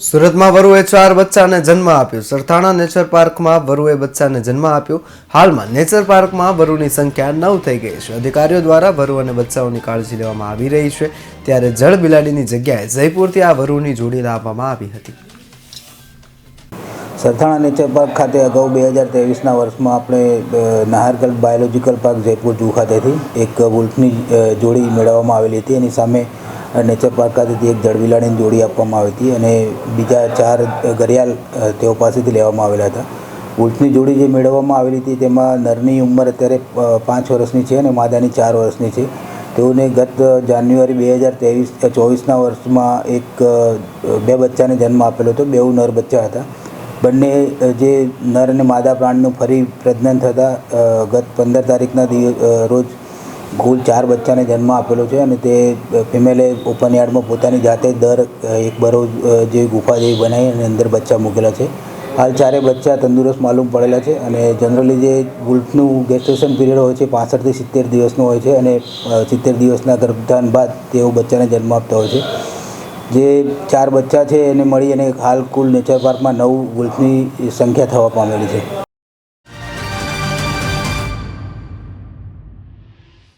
સુરતમાં વરુએ ચાર બચ્ચાને જન્મ આપ્યો. સરથાણા નેચર પાર્કમાં વરુએ બચ્ચાને જન્મ આપ્યો. હાલમાં નેચર પાર્કમાં વરુની સંખ્યા નવ થઈ ગઈ છે. અધિકારીઓ દ્વારા વરુ અને બચ્ચાઓની કાળજી લેવામાં આવી રહી છે. ત્યારે જળ બિલાડીની જગ્યાએ જયપુરથી આ વરુની જોડી લાવવામાં આવી હતી. સરથાણા નેચર પાર્ક ખાતે અગાઉ બે હજાર ત્રેવીસના વર્ષમાં આપણે Nahargarh biological park Jaipur zoo ખાતેથી એક વુલ્ફની જોડી મેળવવામાં આવેલી હતી. એની સામે નેચર પાર્ક ખાતેથી એક જળબિલાડીની જોડી આપવામાં આવી હતી અને બીજા ચાર ઘડિયાળ તેઓ પાસેથી લેવામાં આવેલા હતા. વુલ્ફની જોડી જે મેળવવામાં આવેલી હતી તેમાં નરની ઉંમર અત્યારે પાંચ વર્ષની છે અને માદાની ચાર વર્ષની છે. તેઓને ગત જાન્યુઆરી બે હજાર ત્રેવીસ ચોવીસના વર્ષમાં એક બે બચ્ચાને જન્મ આપેલો હતો. બેઉ નર બચ્ચા હતા. બંને જે નર અને માદા પ્રાણીનું ફરી પ્રજનન થતાં ગત પંદર તારીખના રોજ કુલ ચાર બચ્ચાને જન્મ આપેલો છે અને તે ફિમેલે ઓપન યાર્ડમાં પોતાની જાતે દર એક બરોજ જેવી ગુફા જેવી બનાવી અને અંદર બચ્ચા મૂકેલા છે. હાલ ચારે બચ્ચા તંદુરસ્ત માલુમ પડેલા છે અને જનરલી જે ગુલ્ફનું ગેસ્ટેશન પીરિયડ હોય છે પાસઠથી સિત્તેર દિવસનો હોય છે અને સિત્તેર દિવસના ગર્ભધાન બાદ તેઓ બચ્ચાને જન્મ આપતા હોય છે. જે ચાર બચ્ચા છે એને મળી અને હાલ કુલ નેચર પાર્કમાં નવ ગુલ્ફની સંખ્યા થવા પામેલી છે.